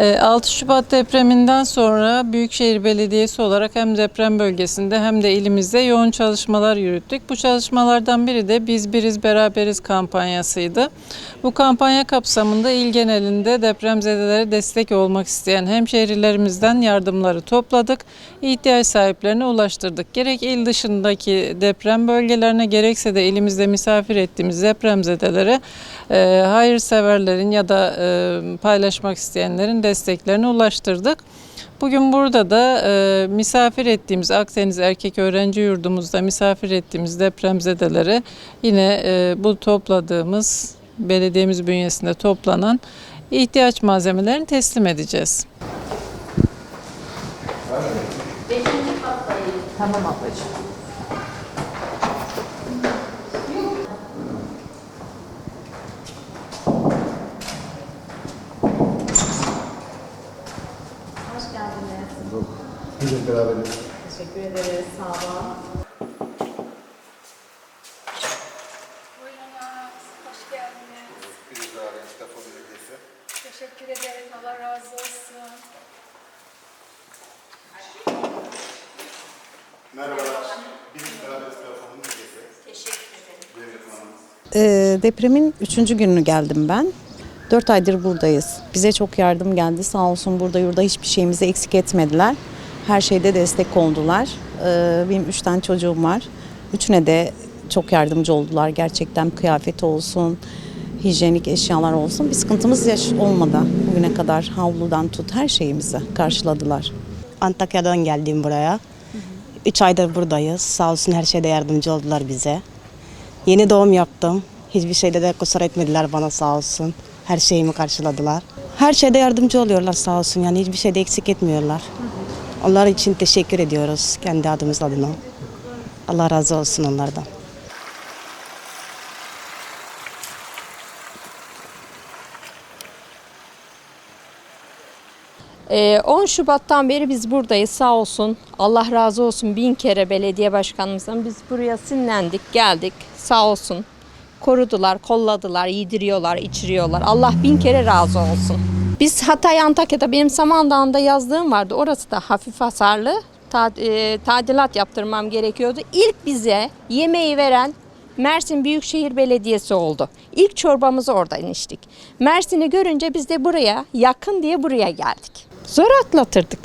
6 Şubat depreminden sonra Büyükşehir Belediyesi olarak hem deprem bölgesinde hem de ilimizde yoğun çalışmalar yürüttük. Bu çalışmalardan biri de Biz Biriz Beraberiz kampanyasıydı. Bu kampanya kapsamında il genelinde depremzedelere destek olmak isteyen hemşehrilerimizden yardımları topladık. İhtiyaç sahiplerine ulaştırdık. Gerek il dışındaki deprem bölgelerine gerekse de ilimizde misafir ettiğimiz depremzedelere e, hayırseverlerin ya da e, paylaşmak isteyenlerin desteklerini ulaştırdık. Bugün burada da e, misafir ettiğimiz Akdeniz Erkek Öğrenci Yurdumuzda misafir ettiğimiz depremzedelere yine e, bu topladığımız belediyemiz bünyesinde toplanan ihtiyaç malzemelerini teslim edeceğiz. Tamam ablacığım. Hoş geldiniz. Bugün beraberiz. Teşekkür ederiz. Sağ olun. Buyurunuz, hoş geldiniz. Beraberiz. Defol Belediyesi. Teşekkür ederim, Allah razı olsun. Merhabalar. Biriz beraberiz. Defol Belediyesi. Teşekkür ederim. Ee, depremin üçüncü gününü geldim ben. Dört aydır buradayız. Bize çok yardım geldi. Sağ olsun burada yurda hiçbir şeyimizi eksik etmediler. Her şeyde destek oldular. Ee, benim üç tane çocuğum var. Üçüne de çok yardımcı oldular. Gerçekten kıyafeti olsun, hijyenik eşyalar olsun. Bir sıkıntımız yaş olmadı bugüne kadar. Havludan tut her şeyimizi karşıladılar. Antakya'dan geldim buraya. Üç aydır buradayız. Sağ olsun her şeyde yardımcı oldular bize. Yeni doğum yaptım. Hiçbir şeyde de kusur etmediler bana sağ olsun. Her şeyimi karşıladılar. Her şeyde yardımcı oluyorlar sağ olsun. Yani hiçbir şeyde eksik etmiyorlar. Onlar için teşekkür ediyoruz kendi adımız adına. Allah razı olsun onlardan. Ee, 10 Şubat'tan beri biz buradayız sağ olsun. Allah razı olsun bin kere belediye başkanımızdan biz buraya sinlendik geldik sağ olsun. Korudular, kolladılar, yediriyorlar, içiriyorlar. Allah bin kere razı olsun. Biz Hatay Antakya'da benim Samandağ'ında yazdığım vardı. Orası da hafif hasarlı. E, tadilat yaptırmam gerekiyordu. İlk bize yemeği veren Mersin Büyükşehir Belediyesi oldu. İlk çorbamızı oradan içtik. Mersin'i görünce biz de buraya yakın diye buraya geldik. Zor atlatırdık.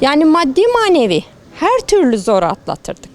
Yani maddi manevi her türlü zor atlatırdık.